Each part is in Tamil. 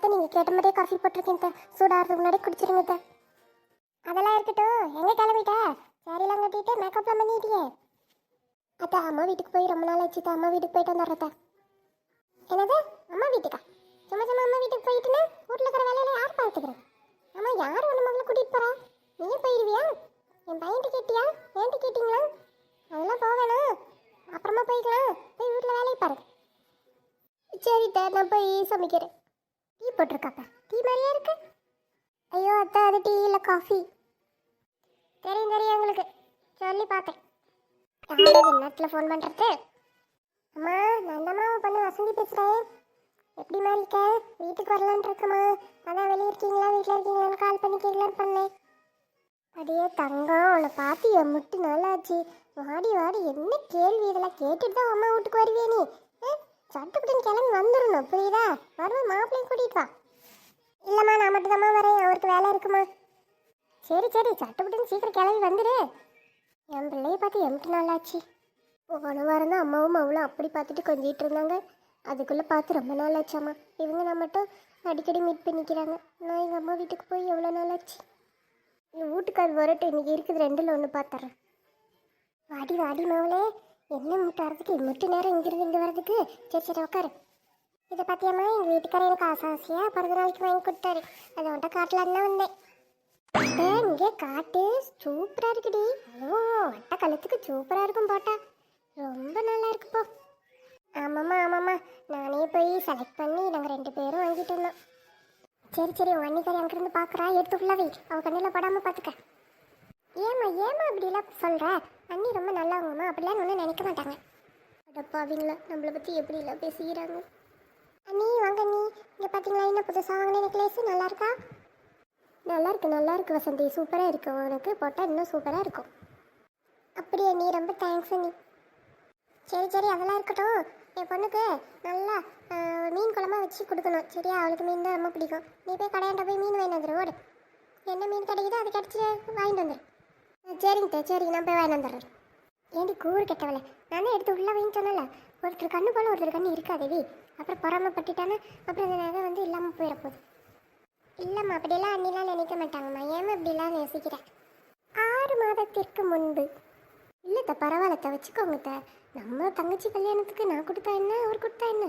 இந்தாத்த நீங்கள் கேட்ட மாதிரியே காஃபி போட்டிருக்கேன் சார் சூடாகிறதுக்கு முன்னாடி குடிச்சிருங்க தே அதெல்லாம் இருக்கட்டும். எங்கே கிளம்பிட்ட? சாரியெல்லாம் கட்டிட்டு மேக்கப்லாம் பண்ணிட்டியே. அத்தா அம்மா வீட்டுக்கு போய் ரொம்ப நாள் ஆச்சு அம்மா வீட்டுக்கு போயிட்டு வந்துடுறத என்னது? அம்மா வீட்டுக்கா? சும்மா சும்மா அம்மா வீட்டுக்கு போயிட்டுன்னு வீட்டில் இருக்கிற வேலையில யார் பார்த்துக்கிறேன் அம்மா யார் ஒன்று மகளை கூட்டிகிட்டு போகிறா நீயே போயிடுவியா என் பையன்ட்டு கேட்டியா? ஏன்ட்டு கேட்டிங்களா? அதெல்லாம் போகணும். அப்புறமா போய்க்கலாம். போய் வீட்டில் வேலையை பாரு. சரி தே நான் போய் சமைக்கிறேன். போட்டிருக்காப்ப. டீ மாதிரியே இருக்கு. ஐயோ அத்தை அது டீ இல்லை காஃபி. தெரியும் தெரியும் எங்களுக்கு சொல்லி பார்த்தேன். யாராவது நேரத்தில் ஃபோன் பண்ணுறது அம்மா நான் தான் பண்ண வசந்தி பேசுகிறேன் எப்படிம்மா இருக்க? வீட்டுக்கு வரலான்னு இருக்கம்மா. அதான் வெளியே இருக்கீங்களா? வீட்டில் இருக்கீங்களான்னு கால் பண்ணி கேட்கலான்னு பண்ணேன். அடியே தங்கம் உன்னை பார்த்து என் முட்டு நல்லாச்சு வாடி வாடி என்ன கேள்வி இதெல்லாம் கேட்டுட்டு தான் அம்மா வீட்டுக்கு வருவியே நீ? சட்டுப்பட்டுன்னு கிளம்பி வந்துடணும் புரியுதா? வருவேன் மாப்பிள்ளையும் கூட்டிகிட்டு வா. இல்லைம்மா நான் மட்டும்தாம்மா வரேன். அவருக்கு வேலை இருக்குமா? சரி சரி சட்டுப்பட்டுன்னு சீக்கிரம் கிளம்பி வந்துடு. என் பிள்ளைய பார்த்து எம்பிட்டு நாளாச்சு. போன வாரம் தான் அம்மாவும் அவளும் அப்படி பார்த்துட்டு கொஞ்சிட்டு இருந்தாங்க. அதுக்குள்ளே பார்த்து ரொம்ப நாள் ஆச்சாம்மா இவங்க நான் மட்டும் அடிக்கடி மீட் பண்ணிக்கிறாங்க. நான் எங்கள் அம்மா வீட்டுக்கு போய் எவ்வளோ நாள் ஆச்சு என் வீட்டுக்கார் வரட்டும் இன்றைக்கி இருக்குது ரெண்டில் ஒன்று பார்த்துறேன். வாடி வாடி மாவளே. என்ன முட்டை வரதுக்கு முட்டு நேரம் இங்கிருந்து இங்கே வரதுக்கு சரி சரி உட்காரு இதை பார்த்தியம்மா எங்கள் வீட்டுக்காரர் எனக்கு ஆசை ஆசையாக பிறந்த நாளைக்கு வாங்கி கொடுத்தாரு. அதை உன்ட்ட காட்டலான்னு தான் வந்தேன். இங்கே காட்டு. சூப்பராக இருக்குடி. ஓ வட்ட கழுத்துக்கு சூப்பராக இருக்கும் போட்டா. ரொம்ப நல்லா இருக்கு போ. ஆமாம்மா ஆமாம்மா. நானே போய் செலக்ட் பண்ணி நாங்கள் ரெண்டு பேரும் வாங்கிட்டு வந்தோம். சரி சரி உன் அன்னிக்காரி அங்கிருந்து பார்க்குறா எடுத்து ஃபுல்லாக வை. அவள் கண்ணில் படாமல் பார்த்துக்க ஏம்மா ஏம்மா அப்படிலாம் சொல்கிற அண்ணி ரொம்ப நல்லவங்கம்மா அப்படிலாம் ஒன்றும் நினைக்க மாட்டாங்க. அடப்பாவீங்களா நம்மளை பற்றி எப்படிலாம் பேசிக்கிறாங்க அண்ணி வாங்க அண்ணி. இங்கே பார்த்தீங்களா என்ன புதுசாக வாங்கின நெக்லேஸு நல்லா இருக்கா? நல்லா இருக்கு நல்லா இருக்கு வசந்தி. சூப்பராக இருக்கு. உனக்கு போட்டால் இன்னும் சூப்பராக இருக்கும். அப்படியா நீ ரொம்ப தேங்க்ஸ் அண்ணி. சரி சரி அதெல்லாம் இருக்கட்டும். என் பொண்ணுக்கு நல்லா மீன் குழம்பா வச்சு கொடுக்கணும். சரியா? அவளுக்கு மீன் தான் ரொம்ப பிடிக்கும். நீ போய் கடையாண்ட போய் மீன் வாங்கி வந்துடு ஓடு. என்ன மீன் கிடைக்குதோ அது கிடச்சி வாங்கிட்டு வந்துடு சரிங்க தே சரிங்க. நான் போய் வாங்கி வந்துடுறேன் ஏண்டி கூறு கெட்டவளே? நானே எடுத்து உள்ளே வாங்கி சொன்னல ஒருத்தர் கண்ணு போல ஒருத்தர் கண்ணு இருக்காதேவி அப்புறம் பொறாமப்பட்டுட்டானா? அப்புறம் இந்த நகை வந்து இல்லாமல் போயிட போகுது இல்லைம்மா அப்படியெல்லாம் அண்ணிலாம் நினைக்க மாட்டாங்கம்மா. ஏமா இப்படிலாம் நேசிக்கிறேன் ஆறு மாதத்திற்கு முன்பு. இல்லைத்த பரவாயில்லத்த வச்சுக்கோங்க த நம்ம தங்கச்சி கல்யாணத்துக்கு நான் கொடுத்தா என்ன அவர் கொடுத்தா என்ன?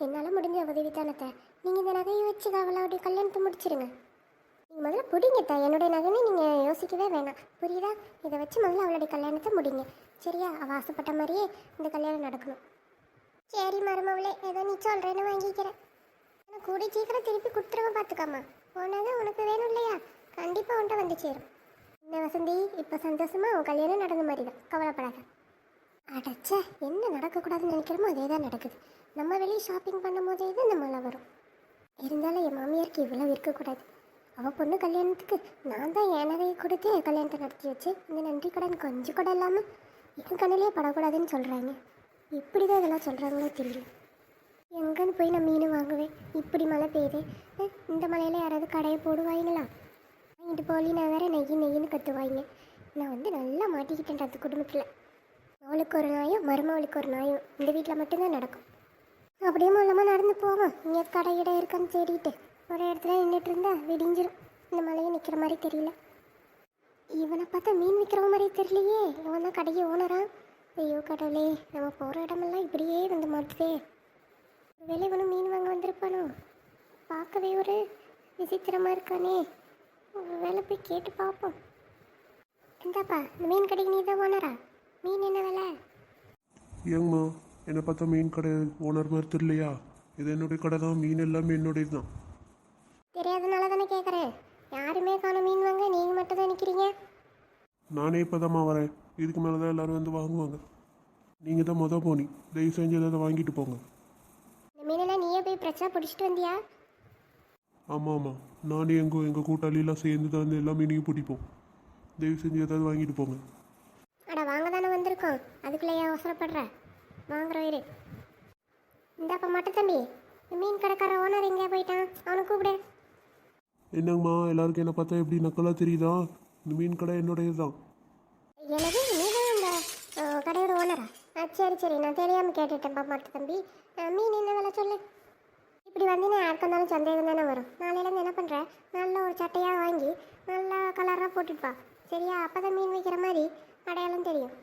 என்னால் முடிஞ்ச உதவி தானத்த நீங்கள் இந்த நகையை வச்சு அப்படியே கல்யாணத்தை முடிச்சிருங்க. நீங்கள் முதல்ல பிடிங்கத்தா என்னுடைய நகைன்னு நீங்கள் யோசிக்கவே வேணாம். புரியுதா? இதை வச்சு முதல்ல அவளுடைய கல்யாணத்தை முடிங்க. சரியா? அவள் ஆசைப்பட்ட மாதிரியே இந்த கல்யாணம் நடக்கணும். சரி மருமவளே ஏதோ நீ சொல்கிறேன்னு வாங்கிக்கிறேன். ஆனால் கூடி சீக்கிரம் திருப்பி கொடுத்துருவ பார்த்துக்காமா போனாதான் உனக்கு வேணும் இல்லையா? கண்டிப்பாக உன்ட்ட வந்து சேரும். என்ன வசந்தி? இப்போ சந்தோஷமா உன் கல்யாணம் நடந்த மாதிரி தான் கவலைப்படாத. அடச்சே என்ன நடக்கக்கூடாதுன்னு நினைக்கிறோமோ அதே தான் நடக்குது. நம்ம வெளியே ஷாப்பிங் பண்ணும் போதே தான் இந்த வரும். இருந்தாலும் என் மாமியாருக்கு இவ்வளோ இருக்கக்கூடாது. அவள் பொண்ணு கல்யாணத்துக்கு நான் தான் என் கொடுத்து என் கல்யாணத்தை நடத்தி வச்சு இந்த நன்றி கடன் கொஞ்சம் கூட இல்லாமல் என் கண்ணிலே படக்கூடாதுன்னு சொல்கிறாங்க இப்படி தான் இதெல்லாம் சொல்கிறாங்களோ தெரியல. எங்கேன்னு போய் நான் மீன் வாங்குவேன். இப்படி மழை பெய்யுது. இந்த மலையில் யாராவது கடையை போடுவாங்களா? வாங்கிட்டு போலி நான் வேறு நெய்யி நெய்யின்னு கத்துவாங்க. நான் வந்து நல்லா மாட்டிக்கிட்டேன் அந்த குடும்பத்தில். அவளுக்கு ஒரு நாயும் மருமவளுக்கு ஒரு நாயும் இந்த வீட்டில் மட்டும்தான் நடக்கும். அப்படியே மூலமாக நடந்து போவோம். இங்கே கடை இடம் இருக்கான்னு தேடிட்டு. ஒரு இடத்துல நின்றுட்டு இருந்தா விடிஞ்சிரும். இந்த மலையை நிற்கிற மாதிரி தெரியல. இவனை பார்த்தா மீன் விற்கிற மாதிரி தெரியலையே. இவன் தான் கடையை ஓனரா ஐயோ கடவுளே நம்ம போகிற இடமெல்லாம் இப்படியே வந்து மாட்டுதே. ஒருவேளை இவனும் மீன் வாங்க வந்திருப்பானோ? பார்க்கவே ஒரு விசித்திரமாக இருக்கானே. வேலை போய் கேட்டு பார்ப்போம். இந்தாப்பா இந்த மீன் கடைக்கு நீ தான் ஓனரா மீன் என்ன விலை? ஏங்கம்மா என்னை பார்த்தா மீன் கடை ஓனர் மாதிரி தெரியலையா? இது என்னுடைய கடை தான் மீன் எல்லாமே என்னுடையது தான் தெரியாதனால தானே கேட்குறேன் யாருமே காணும் மீன் வாங்க நீங்கள் மட்டும் தான் நிற்கிறீங்க நானே இப்போ வரேன். இதுக்கு மேலே தான் எல்லோரும் வந்து வாங்குவாங்க. நீங்கள் தான் மொதல் போனி. தயவு செஞ்சு ஏதாவது வாங்கிட்டு போங்க. இந்த மீனெல்லாம் நீயே போய் பிரச்சனை பிடிச்சிட்டு வந்தியா? ஆமாம் ஆமாம் நானும் எங்கள் எங்கள் கூட்டாளியெல்லாம் சேர்ந்து தான் வந்து எல்லா மீனையும் பிடிப்போம். தயவு செஞ்சு ஏதாவது வாங்கிட்டு போங்க. அட வாங்க தானே வந்திருக்கோம். அதுக்குள்ளே ஏன் அவசரப்படுற வாங்குறோம் இரு இந்தாப்பா மட்டும் தம்பி. மீன் கடைக்கார ஓனர் எங்கேயா போயிட்டான்? அவனை கூப்பிடு. என்னங்கம்மா எல்லாருக்கும் என்னை பார்த்தா எப்படி நக்கலாக தெரியுதா? இந்த மீன் கடை என்னுடையது தான் எனது நீ அந்த கடையோட ஓனரா ஆ? சரி சரி. நான் தெரியாமல் கேட்டுட்டேன்ப்பா மாட்டு தம்பி. மீன் என்ன விலை சொல்லு. இப்படி வந்தீங்கன்னா யாருக்கு வந்தாலும் சந்தேகம் தானே வரும். நாளையிலேருந்து என்ன பண்ணுறேன் நல்ல ஒரு சட்டையாக வாங்கி நல்லா கலராக போட்டுட்டு வா சரியா? அப்போ தான் மீன் வைக்கிற மாதிரி அடையாளம் தெரியும்.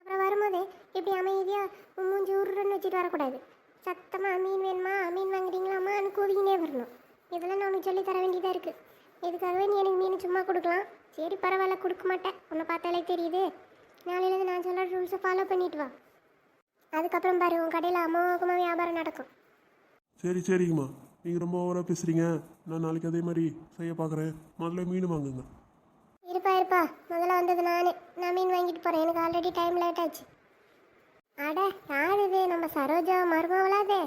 அப்புறம் வரும்போது இப்படி அமைதியாக மூஞ்சி உருன்னு வச்சுட்டு வரக்கூடாது. சத்தமாக மீன் வேணுமா? மீன் வாங்குறீங்களாம்மான்னு கூவிங்கன்னே வரணும். இதெல்லாம் நான் உனக்கு சொல்லி தர வேண்டியதாக இருக்குது இதுக்காகவே நீ எனக்கு மீன் சும்மா கொடுக்கலாம்? சரி பரவாயில்ல கொடுக்க மாட்டேன். உன்னை பார்த்தாலே தெரியுது. நாளையிலேருந்து நான் சொல்கிற ரூல்ஸை ஃபாலோ பண்ணிட்டு வா. அதுக்கப்புறம் பாரு உன் கடையில் அமோகமாக வியாபாரம் நடக்கும். சரி சரிங்கம்மா. நீங்கள் ரொம்ப ஓவராக பேசுகிறீங்க நான் நாளைக்கு அதே மாதிரி செய்ய பார்க்குறேன் முதல்ல மீன் வாங்குங்க. இருப்பா இருப்பா. முதல்ல வந்தது நானு. நான் மீன் வாங்கிட்டு போகிறேன் எனக்கு ஆல்ரெடி டைம் லேட் ஆச்சு. அட யார் இது? நம்ம சரோஜா மருமவளாதே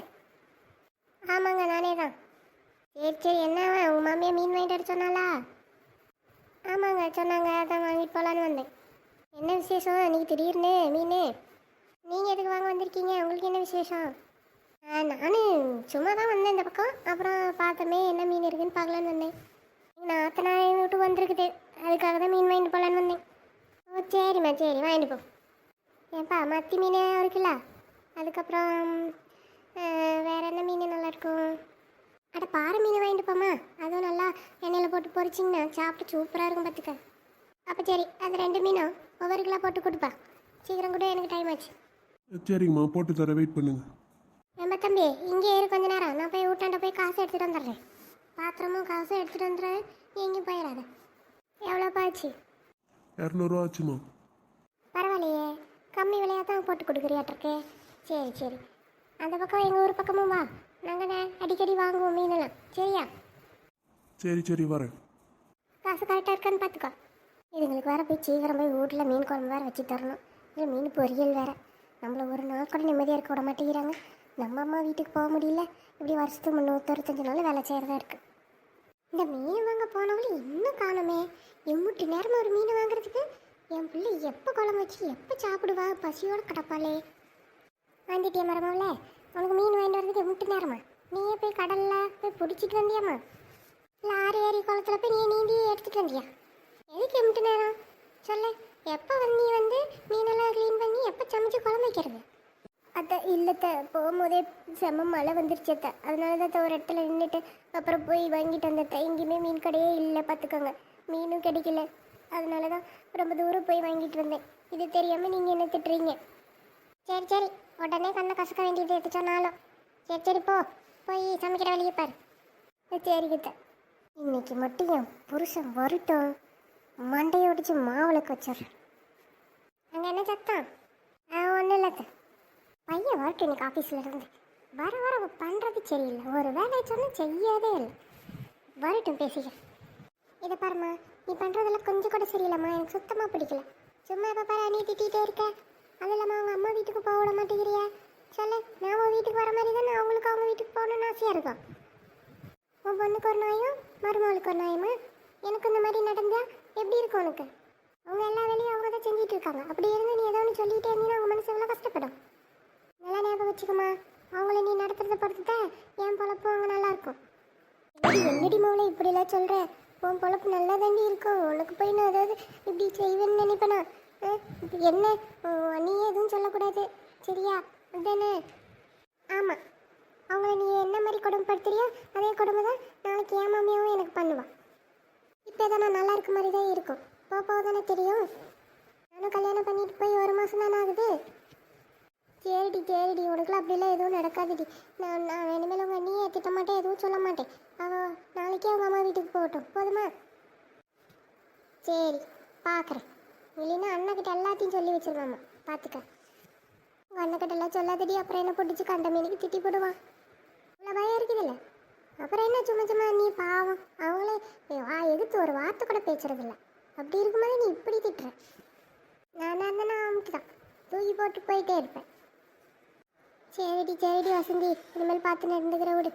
ஆமாங்க நானே தான். சரி சரி. என்ன உங்கள் மாமியா மீன் வாங்கிட்டு வர சொன்னாலா ஆமாங்க சொன்னாங்க அதான் வாங்கிட்டு போகலான்னு வந்தேன். என்ன விசேஷம்? இன்னைக்கு திடீர்னு மீன். நீங்கள் எதுக்கு வாங்க வந்திருக்கீங்க? உங்களுக்கு என்ன விசேஷம்? நானும் சும்மா தான் வந்தேன் இந்த பக்கம். அப்புறம் பார்த்தோமே என்ன மீன் இருக்குன்னு பார்க்கலான்னு வந்தேன். நான் அத்தனை விட்டு வந்திருக்குது. அதுக்காக தான் மீன் வாங்கிட்டு போகலான்னு வந்தேன். ஓ சரிம்மா சரி வாங்கிட்டு போ. ஏன்பா மத்தி மீன் இருக்குல்ல? அதுக்கப்புறம் வேறு என்ன மீன் நல்லாயிருக்கும் அட பாறை மீன் வாங்கிட்டு போம்மா அதுவும் நல்லா எண்ணெயில் போட்டு பொரிச்சிங்கன்னா சாப்பிட்டு சூப்பராக இருக்கும் பார்த்துக்க அப்போ சரி அது ரெண்டு மீனும் ஒவ்வொரு கிலோ போட்டு கொடுப்பா. சீக்கிரம் கூட எனக்கு டைம் ஆச்சு. சரிங்கம்மா போட்டு தர வெயிட் பண்ணுங்க. ஏம்பா தம்பி இங்கே இரு கொஞ்ச நேரம். நான் போய் வீட்டாண்ட போய் காசு எடுத்துகிட்டு வந்துடுறேன். பாத்திரமும் காசும் எடுத்துகிட்டு வந்துடுறேன் நீ எங்கேயும் போயிடாத. எவ்வளோப்பா ஆச்சு? இரநூறுவா ஆச்சுமா? பரவாயில்லையே. கம்மி விலையாக தான் போட்டு கொடுக்குறியாட்டிருக்கு. சரி சரி. அந்த பக்கம் எங்கள் ஊர் பக்கமும் வா. நாங்கள் அடிக்கடி வாங்குவோம் மீனெல்லாம். சரியா? சரி சரி வரேன். காசு கரெக்டாக இருக்கான்னு பார்த்துக்கோ. இதுங்களுக்கு வேறு போய் சீக்கிரம் போய் வீட்டில் மீன் குழம்பு வேறு வச்சு தரணும். இல்லை மீன் பொரியல் வேறு. நம்மள ஒரு நாள் கூட நிம்மதியாக இருக்க விட மாட்டேங்கிறாங்க. நம்ம அம்மா வீட்டுக்கு போக முடியல. இப்படி வருஷத்துக்கு முந்நூற்றஞ்சு நாள் வேலை செய்கிறதா இருக்குது இந்த மீன் வாங்க போனவங்களும் இன்னும் காணுமே. எம்முட்டு நேரமா ஒரு மீன் வாங்குறதுக்கு? என் பிள்ளை எப்போ குழம்பு வச்சு எப்போ சாப்பிடுவா? பசியோடு கிடப்பாளே. வாங்கிட்டியா மரமாவில் உனக்கு மீன் வாங்கிட்டு வரதுக்கு எம்முட்டு நேரமா? நீயே போய் கடலில் போய் பிடிச்சிட்டு வந்தியாம்மா ஆறு ஏரி குளத்துல போய் நீ நீந்தி எடுத்துட்டு வந்தியா? எதுக்கு எம்பிட்டு நேரம்? சொல்லு. எப்போ வந்து நீ வந்து மீனெல்லாம் க்ளீன் பண்ணி எப்போ சமைச்சு குழம்பு வைக்கிறது? அத்தை இல்லைத்த போகும்போதே செம்ம மழை வந்துருச்சு அத்தை. அதனால தான் ஒரு இடத்துல நின்றுட்டு அப்புறம் போய் வாங்கிட்டு வந்தத்த எங்கேயுமே மீன் கடையே இல்லை பார்த்துக்கோங்க. மீனும் கிடைக்கல. அதனால தான் ரொம்ப தூரம் போய் வாங்கிட்டு வந்தேன். இது தெரியாமல் நீங்கள் என்ன திட்டுறீங்க? சரி சரி. உடனே கண்ணை கசக்க வேண்டியது எது சொன்னாலும். சரி சரி போ. போய் சமைக்கிற வழியை பாரு. சரி கிட்ட இன்னைக்கு மட்டும் என் புருஷன் வரட்டும். மண்டையை மாவளுக்கு வச்சிடுறேன் அங்கே என்ன சத்தம்? ஆ ஒன்றும் இல்லை பையன் வரட்டும் இன்னைக்கு ஆஃபீஸில் இருந்து. வர வர பண்ணுறது சரியில்லை. ஒரு வேலையை சொன்னால் செய்யாதே இல்லை. வரட்டும் பேசிக்க இதை பாரும்மா நீ பண்ணுறதெல்லாம் கொஞ்சம் கூட சரியில்லைம்மா. எனக்கு சுத்தமாக பிடிக்கல. சும்மா இப்போ பாரு நீ திட்டிகிட்டே இருக்க. அது இல்லாமல் அவங்க அம்மா வீட்டுக்கு போக விட மாட்டேங்கிறியா. சொல்லு நான் வீட்டுக்கு வர மாதிரி தானே அவங்களுக்கு அவங்க வீட்டுக்கு போகணுன்னு ஆசையாக இருக்கும். உன் பொண்ணுக்கு ஒரு நாயும் மருமகளுக்கு ஒரு நாயுமா? எனக்கு இந்த மாதிரி நடந்தால் எப்படி இருக்கும் உனக்கு? அவங்க எல்லா வேலையும் அவங்க தான் செஞ்சுட்டு இருக்காங்க. அப்படி இருந்து நீ ஏதோ ஒன்று சொல்லிட்டே இருந்தீங்கன்னா அவங்க மனசு எவ்வளோ கஷ்டப்படும். நல்லா ஞாபகம் வச்சுக்கோமா. அவங்கள நீ நடத்துறத பொறுத்து தான் என் பொழப்பு அவங்க நல்லாயிருக்கும் என்னடி மோளை இப்படிலாம் சொல்கிற உன் பொழப்பு நல்லா தாண்டி இருக்கும். உனக்கு போய் நான் ஏதாவது இப்படி செய்வேன்னு நினைப்பேனா? என்ன? நீ எதுவும் சொல்லக்கூடாது. சரியா? அதானே? ஆமாம் அவங்கள நீ என்ன மாதிரி கொடுமைப்படுத்துறியோ அதே கொடுமை தான் நாளைக்கு என் மாமியாவும் எனக்கு பண்ணுவான் இப்போ தான் நான் நல்லா இருக்க மாதிரி தான் இருக்கும். போக போக தானே தெரியும்? நானும் கல்யாணம் பண்ணிட்டு போய் ஒரு மாதம் தானே ஆகுது? சரிடி சரிடி. உனக்குலாம் அப்படிலாம் எதுவும் நடக்காதுடி. நான் நான் இனிமேல் உங்கள் நீ திட்ட மாட்டேன் எதுவும் சொல்ல மாட்டேன். அவள் நாளைக்கே அவங்க அம்மா வீட்டுக்கு போகட்டும். போதுமா? சரி பார்க்குறேன் இல்லைன்னா அண்ணக்கிட்ட எல்லாத்தையும் சொல்லி வச்சிருவாம்மா பார்த்துக்க உங்கள் அண்ணக்கிட்ட எல்லாம் சொல்லாதடி. அப்புறம் என்ன பிடிச்சி கண்ட மீனுக்கு திட்டி போடுவான் பயம் இருக்குதுல்ல. அப்புறம் என்ன சும்மா சும்மா நீ பாவம் அவங்களே வா எதிர்த்து ஒரு வார்த்தை கூட பேசுறதில்ல. அப்படி இருக்கும்போது நீ இப்படி திட்டுற. நான் இருந்தா நான் தான் தூக்கி போட்டு போயிட்டே இருப்பேன். சரிடி சரிடி வசந்தி இனிமேல் பார்த்து நடந்துக்கிற விடு.